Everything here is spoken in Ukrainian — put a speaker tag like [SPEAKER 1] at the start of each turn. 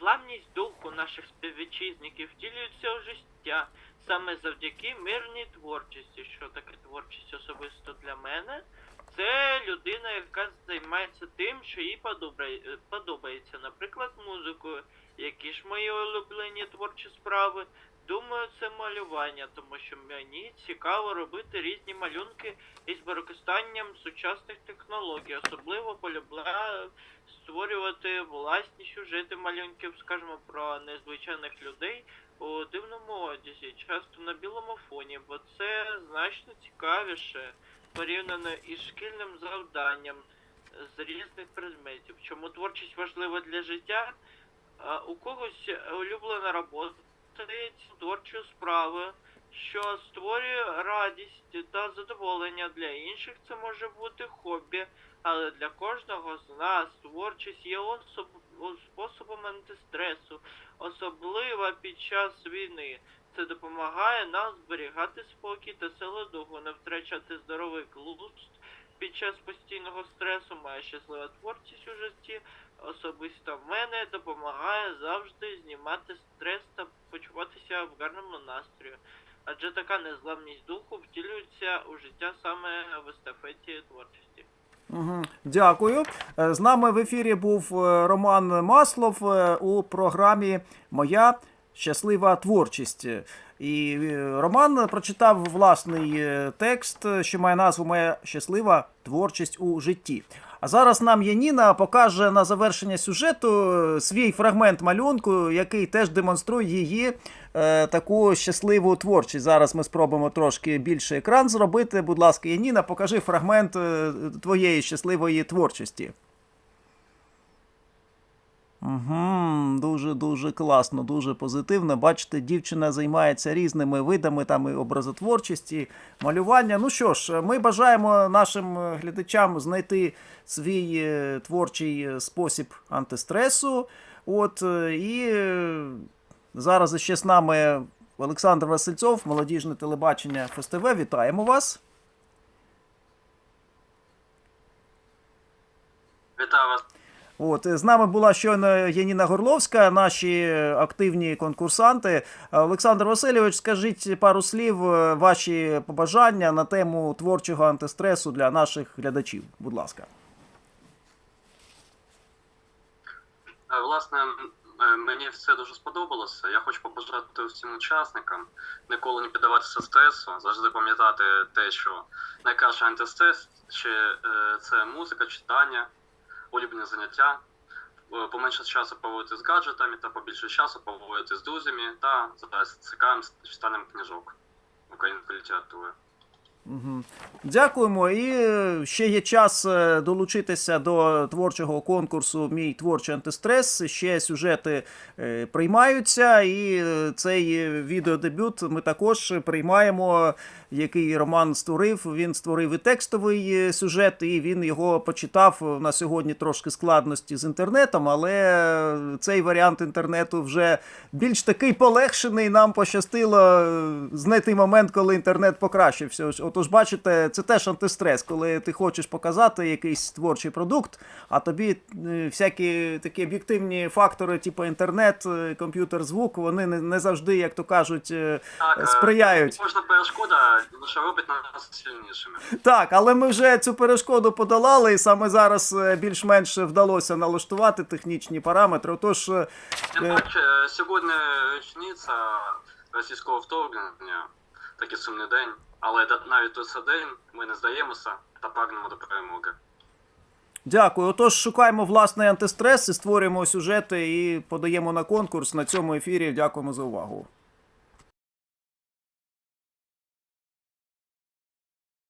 [SPEAKER 1] незламність духу наших співвітчизників втілюється у життя саме завдяки мирній творчості. Що таке творчість особисто для мене? Це людина, яка займається тим, що їй подобається, наприклад, музикою. Які ж мої улюблені творчі справи? Думаю, це малювання, тому що мені цікаво робити різні малюнки із використанням сучасних технологій. Особливо полюбляю створювати власні сюжети малюнків, скажімо, про незвичайних людей у дивному одязі, часто на білому фоні, бо це значно цікавіше порівняно із шкільним завданням з різних предметів. Чому творчість важлива для життя? У когось улюблена робота це творчі справи, що створює радість та задоволення для інших. Це може бути хобі, але для кожного з нас творчість є особ- способом антистресу, особливо під час війни. Це допомагає нам зберігати спокій та силу духу, не втрачати здоровий глузд під час постійного стресу. Моя щаслива творчість у житті особисто мене допомагає завжди знімати стрес та почуватися в гарному настрої. Адже така незламність духу втілюється у життя саме в естафеті творчості.
[SPEAKER 2] Угу. Дякую. Е, З нами в ефірі був е, Роман Маслов е, у програмі Моя щаслива творчість. І е, Роман прочитав власний е, текст, що має назву Моя щаслива творчість у житті. А зараз нам Яніна покаже на завершення сюжету е, свій фрагмент малюнку, який теж демонструє її е, таку щасливу творчість. Зараз ми спробуємо трошки більше екран зробити. Будь ласка, Яніна, покажи фрагмент твоєї щасливої творчості. Угу, дуже дуже класно, дуже позитивно. Бачите, дівчина займається різними видами там і образотворчості, малювання. Ну що ж, ми бажаємо нашим е, глядачам знайти свій е, творчий е, спосіб антистресу. От і зараз ще з нами Олександр Васильцов, молодіжне телебачення ФСТВ. Вітаємо вас.
[SPEAKER 3] Вітаю вас.
[SPEAKER 2] От з нами була щойно Яніна Горловська, наші активні конкурсанти. Олександр Васильович, скажіть пару слів, е, ваші побажання на тему творчого антистресу для наших глядачів. Будь ласка.
[SPEAKER 3] Е, Власне, е, мені все дуже сподобалося. Я хочу побажати всім учасникам ніколи не піддаватися стресу, завжди пам'ятати те, що найкращий антистрес е, це музика, читання, улюблені заняття. Е, Поменше часу проводити з гаджетами та побільше часу проводити з друзями та цікавим читанням книжок української літератури.
[SPEAKER 2] Дякуємо. І е, ще є час е, долучитися до творчого конкурсу Мій творчий антистрес. Ще сюжети е, приймаються, і цей відеодебют ми також приймаємо, який Роман створив. Він створив і текстовий сюжет, і він його почитав. На сьогодні трошки складності з інтернетом, але цей варіант інтернету вже більш такий полегшений. Нам пощастило знайти момент, коли інтернет покращився. Отож, бачите, це теж антистрес, коли ти хочеш показати якийсь творчий продукт, а тобі е, всякі такі об'єктивні фактори, типу інтернет, е, комп'ютер, звук, вони не, не завжди, як то кажуть, е,
[SPEAKER 3] Так,
[SPEAKER 2] сприяють.
[SPEAKER 3] Кожна перешкода лише робить нас сильнішими.
[SPEAKER 2] Так, але ми вже цю перешкоду подолали, і саме зараз більш-менш вдалося налаштувати технічні параметри. Отож,
[SPEAKER 3] сьогодні річниця російського вторгнення, такий сумний день, але навіть у один ми не здаємося та прагнемо до перемоги.
[SPEAKER 2] Дякую. Отож, шукаємо власний антистрес створюємо сюжети і подаємо на конкурс на цьому ефірі. Дякуємо за увагу.